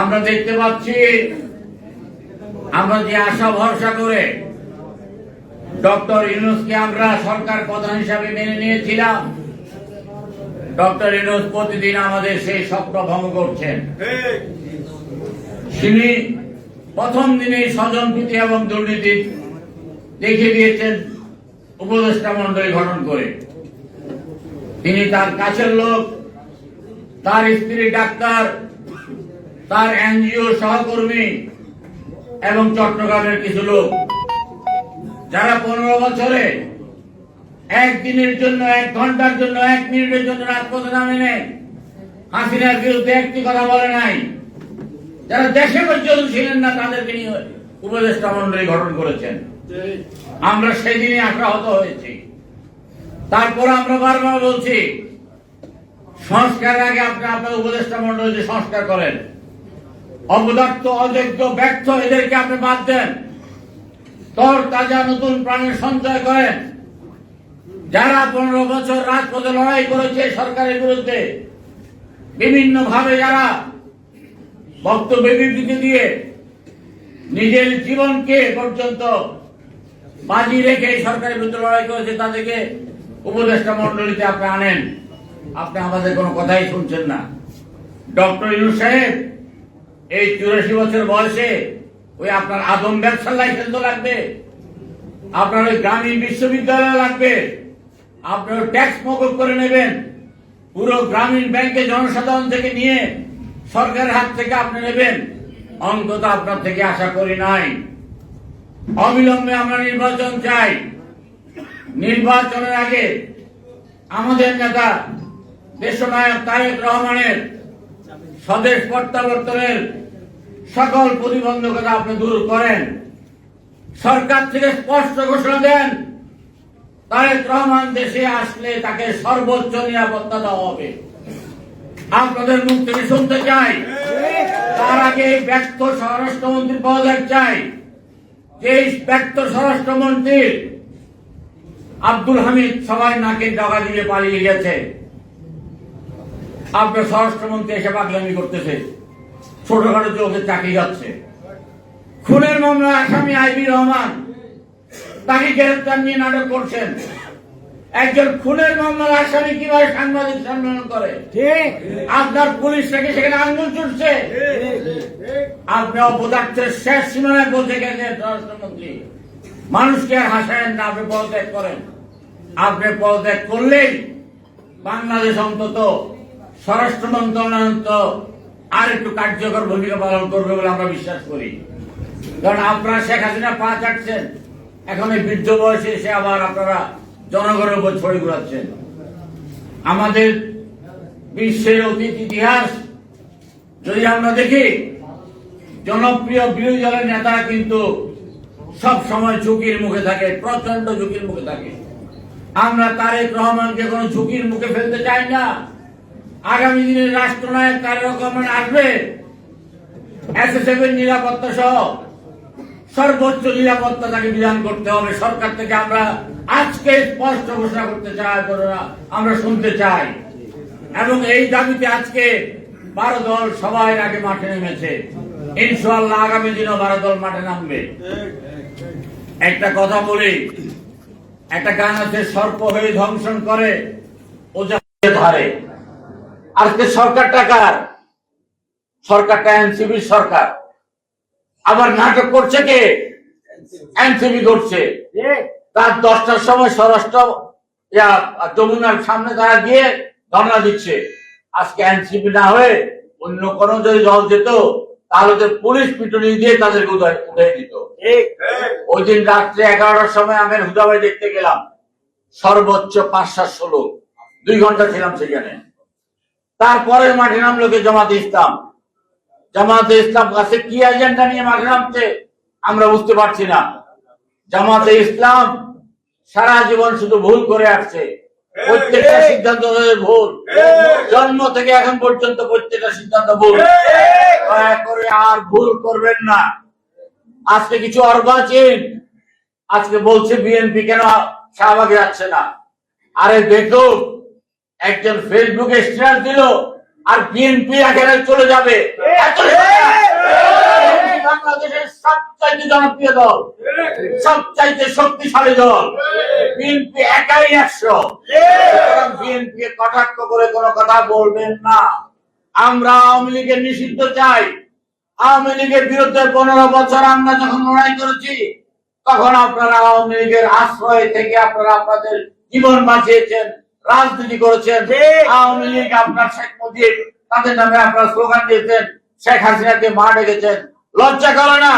আমরা দেখতে পাচ্ছি, আমরা যে আশা ভরসা করে ডক্টর ইউনুসকে আমরা সরকার প্রধান হিসাবে মেনে নিয়েছিলাম, ডক্টর ইউনুস প্রতিদিন আমাদের সেই স্বপ্ন ভঙ্গ করছেন। তিনি প্রথম দিনেই স্বজনপ্রীতি এবং দুর্নীতি দেখিয়ে দিয়েছেন, উপদেষ্টা মন্ডলী গঠন করে। তিনি তার কাছের লোক, তার স্ত্রী ডাক্তার তার এনজিও সহকর্মী এবং চট্টগ্রামের কিছু লোক, যারা পনেরো বছরে একদিনের জন্য, এক ঘণ্টার জন্য, এক মিনিটের জন্য রাজপথে নামে হাসিনার বিরুদ্ধে একটি কথা বলে নাই। যারা দেশে পর্যন্ত ছিলেন না, তাদেরকে নিয়ে উপদেষ্টা মন্ডলী গঠন করেছেন। আমরা সেদিনই আশাহত হয়েছি। তারপর আমরা বারবার বলছি, সংস্কারের আগে আপনি আপনার উপদেষ্টা মন্ডলী যে সংস্কার করেন অবদার্থ অযোগ্য ব্যর্থ এদেরকে আপনি বাদ দেন। তর তাজা নতুন প্রাণের সঞ্চয় করেন। যারা পনেরো বছর রাজপথে লড়াই করেছে সরকারের বিরুদ্ধে বিভিন্ন ভাবে যারা বক্তব্য বিবৃতি দিয়ে নিজের জীবনকে পর্যন্ত বাজি রেখে সরকারের বিরুদ্ধে লড়াই করেছে, তাদেরকে উপদেষ্টা মন্ডলীতে আপনি আনেন। আপনি আমাদের কোনো কথাই শুনছেন না। ডক্টর ইনু সাহেব এই চুরাশি বছর বয়সে ওই আপনার আদম ব্যবসার লাইসেন্স লাগবে। আপনার ওই গ্রামীণ বিশ্ববিদ্যালয় লাগবে। আপনার ট্যাক্স মকুব করে নেবেন। পুরো গ্রামীণ ব্যাংকে জনসাধারণ থেকে নিয়ে সরকারের হাত থেকে আপনি নেবেন। অন্তত আপনার থেকে আশা করি নাই। অবিলম্বে আমরা নির্বাচন চাই। নির্বাচনের আগে আমাদের নেতা দেশনায়ক তারেক রহমানের স্বদেশ প্রত্যাবর্তনের সকল প্রতিবন্ধকতা আপনি দূর করেন। সরকার থেকে স্পষ্ট ঘোষণা দেন, তারেক রহমান দেশে আসলে তাকে সর্বোচ্চ নিরাপত্তা দেওয়া হবে। আপনাদের মুখ থেকে শুনতে চাই। তার আগে ব্যর্থ স্বরাষ্ট্রমন্ত্রী পদত্যাগ চাই। যে এই ব্যর্থ স্বরাষ্ট্রমন্ত্রীর আব্দুল হামিদ সবাই নাকে ডগা দিয়ে পালিয়ে গেছে। আপনার স্বরাষ্ট্রমন্ত্রী এসে পাগলামি করতেছে। ছোটখাটো চোখে চাকরি যাচ্ছে। খুনের মামলা আসামি আইবি রহমান। তাকে গ্রেফতার নিয়ে নাটক করছেন। একজন খুনের মামলার আসামি কীভাবে সাংবাদিক সম্মেলন করে? আপনার পুলিশ থেকে সেখানে আঙ্গুল চুটছে। আপনি অপদার্থের শেষ সীমানায় পৌঁছে গেছেন স্বরাষ্ট্রমন্ত্রী। মানুষকে আর হাসায়েন না আপনি পদত্যাগ করেন। আপনি পদত্যাগ করলেই বাংলাদেশ অন্তত স্বরাষ্ট্র মন্ত্রণালয় অন্তত আর একটু কার্যকর ভূমিকা পালন করবে বলে আমরা বিশ্বাস করি। কারণ আপনারা শেখ হাসিনা পা চাটছেন। এখন এই বৃদ্ধ বয়সে এসে আবার আপনারা জনগণের উপর ছড়ি ঘুরাচ্ছেন। আমাদের বিশ্বের অতীত ইতিহাস, যদি আমরা দেখি, জনপ্রিয় বিরোধী দলের নেতারা কিন্তু সব সময় ঝুঁকির মুখে থাকে প্রচণ্ড ঝুঁকির মুখে থাকে। আমরা তারেক রহমানকে কোনো ঝুঁকির মুখে ফেলতে চাই না। আগামী দিনের রাষ্ট্রনায়ক তারেক রহমান আসবে। এসএসএফ এর নিরাপত্তা সহ সর্বোচ্চ নিরাপত্তা তাকে বিধান করতে হবে। সরকার থেকে আমরা আজকে স্পষ্ট ঘোষণা করতে চাই আমরা শুনতে চাই। এবং এই দাবিতে আজকে বারো দল সবাই আগে মাঠে নেমেছে। ইনশাল্লাহ আগামী দিনও বারো দল মাঠে নামবে। একটা কথা বলি, একটা গান আছে, সর্প হয়ে ধ্বংসন করে, ও ধরে। আজকে সরকার টাকার সরকারটা এনসিবির সরকার। আবার নাটক করছে কে? এনসিবি করছে। তার দশটার সময় স্বরাষ্ট্র যমুনার সামনে তারা গিয়ে ধর্ণা দিচ্ছে। আজকে এনসিপি না হয়ে অন্য কোন যদি দল যেত তাহলে তো পুলিশ পিটুনি দিয়ে তাদেরকে উদয় উঠে দিত। ওই দিন রাত্রে এগারোটার সময় আমি হুদাবাই দেখতে গেলাম। সর্বোচ্চ পাঁচ সাতশো লোক দুই ঘণ্টা ছিলাম সেখানে। তারপরে মাঠে নামলো কে জামাতে ইসলাম? জামাতে ইসলাম কাছে কি এজেন্ডা নিয়ে মাঠে নামছে? আমরা বুঝতে পারছি না। জামাতে ইসলাম সারা জীবন শুধু ভুল করে আসছে। প্রত্যেকটা সিদ্ধান্ত ভুল। জন্ম থেকে এখন পর্যন্ত প্রত্যেকটা সিদ্ধান্ত ভুল। দয়া করে আর ভুল করবেন না। আজকে কিছু অর্বাচীন আজকে বলছে বিএনপি কেন শাহবাগে যাচ্ছে না? আরে দেখুন একজন ফেসবুকে স্ট্যাটাস দিল আর বিএনপি এখানে চলে যাবে। এত সবচাইতে জনপ্রিয় দল সবচাইতে শক্তিশালী দল বিএনপি একাই একশো। বিএনপি কটাক্ষ করে কোনো কথা বলবেন না। আমরা আওয়ামী লীগের নিষিদ্ধ চাই। আওয়ামী লীগের বিরুদ্ধে পনেরো বছর আমরা যখন লড়াই করেছি তখন আপনারা আওয়ামী লীগের আশ্রয় থেকে আপনারা আপনাদের জীবন বাঁচিয়েছেন। রাজনীতি করেছেন। আওয়ামী লীগ আপনার শেখ মুজিব তাদের নামে আপনারা স্লোগান দিয়েছেন শেখ হাসিনাকে মা ডেকেছেন। লজ্জা করে না?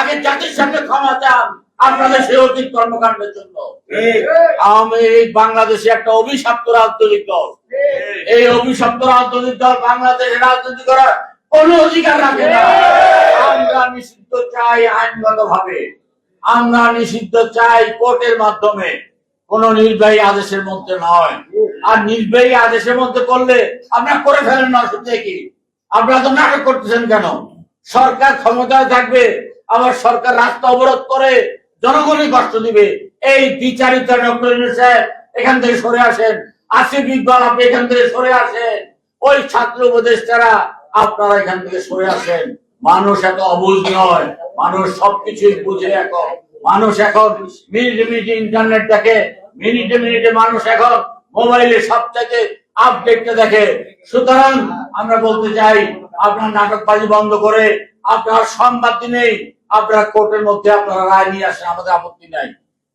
আগে জাতির সামনে ক্ষমা চান আপনাদের সেই অতীত কর্মকাণ্ডের জন্য। আওয়ামী লীগ বাংলাদেশে একটা অভিশপ্ত রাজনৈতিক দল। এই অভিশপ্ত রাজনৈতিক দল বাংলাদেশে রাজনীতি করার কোন অধিকার রাখে না। আমরা নিষিদ্ধ চাই আইনগত ভাবে আমরা নিষিদ্ধ চাই কোর্টের মাধ্যমে। কোন নির্বাহী আদেশের মধ্যে নয়। আর নির্বাহী আদেশের মধ্যে করলে আপনারা করে ফেলেন না, শুধু কি আপনারা তো নাটক করতেছেন কেন? সরকার ক্ষমতায় থাকবে, আবার সরকার রাস্তা অবরোধ করে জনগণই কষ্ট দিবে। এই বিচারিত এখান থেকে সরে আসেন। আসিফ ইকবাল আপনি এখান থেকে সরে আসেন। ওই ছাত্র উপদেষ্টারা আপনারা এখান থেকে সরে আসেন। মানুষ এত অবুঝ নয়। মানুষ সবকিছুই বুঝে এখন মানুষ এখন মিনিটে মিনিটে ইন্টারনেট দেখে মিনিটে মিনিটে মানুষ এখন মোবাইলে সবথেকে আপডেটটা দেখে। সুতরাং আমরা বলতে চাই আপনার নাটকবাজি বন্ধ করে আপনার সংবাদ নেই আপনার কোর্টের মধ্যে আপনারা রায় নিয়ে আসেন আমাদের আপত্তি নাই।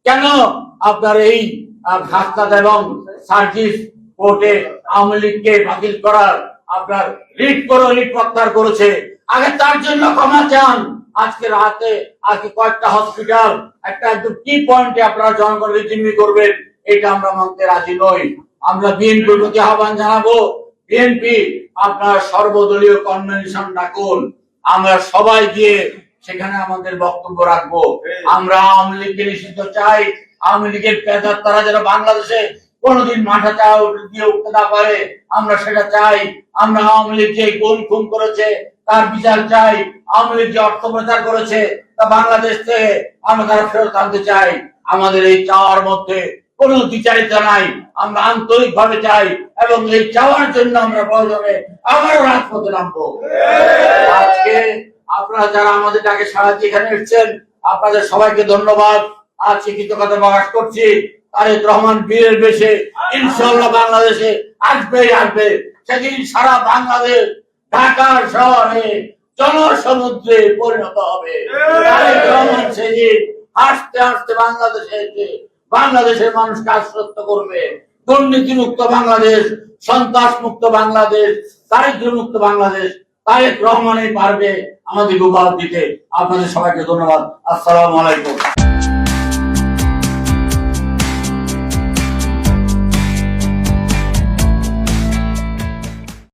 কেন? আপনার এই আহ, এবং সার্জিস কোর্টে আওয়ামী লীগকে বাতিল করার আপনার রিট করে রিট প্রত্যাহার করেছে। আগে তার জন্য ক্ষমা চান। আজকে রাতে আজকে কয়েকটা হসপিটাল একটা একদম কি পয়েন্টে আপনারা জনগণকে জিম্মি করবেন এটা আমরা মানতে রাজি নই। আমরা বিএনপির প্রতি আহ্বান জানাব বিএনপি আপনার সর্বদলীয় কনভেনশন ডাকুন আমরা সবাই গিয়ে সেখানে আমাদের বক্তব্য রাখব। আমরা আওয়ামী লীগকে নিষিদ্ধ চাই আওয়ামী লীগের তারা যেন বাংলাদেশে কোনোদিন মাথা চা দিয়ে উঠতে না পারে। আমরা সেটা চাই। আমরা আওয়ামী লীগ যে গুম খুন করেছে, তার বিচার চাই। আওয়ামী লীগ যে অর্থ প্রচার করেছে, তা বাংলাদেশ থেকে আমরা তারা ফেরত আনতে চাই। আমাদের এই চাওয়ার মধ্যে কোনো বিচারিতা নাই। আমরা আন্তরিক ভাবে চাই এবং এই চাওয়ার জন্য আমরা প্রয়োজনে আবারও রাজপথে নামবো। আজকে আপনারা যারা আমাদের ডাকে সারা দিয়ে এখানে এসেছেন, আপনাদের সবাইকে ধন্যবাদ। আজকে কৃতজ্ঞতা প্রকাশ করছি। তারেক রহমান বীরের বেশে ইনশাল্লাহ বাংলাদেশে আসবেই আসবে। সেদিন সারা বাংলাদেশ ঢাকা শহরে জনসমুদ্রে পরিণত হবে। তারেক রহমান সেদিন হাসতে হাসতে বাংলাদেশে এসে বাংলাদেশের মানুষকে আশ্বস্ত করবে। দুর্নীতি মুক্ত বাংলাদেশ সন্ত্রাস মুক্ত বাংলাদেশ দারিদ্র মুক্ত বাংলাদেশ তারেক রহমানই পারবে আমাদের উপহার দিতে। আপনাদের সবাইকে ধন্যবাদ। আসসালামু আলাইকুম।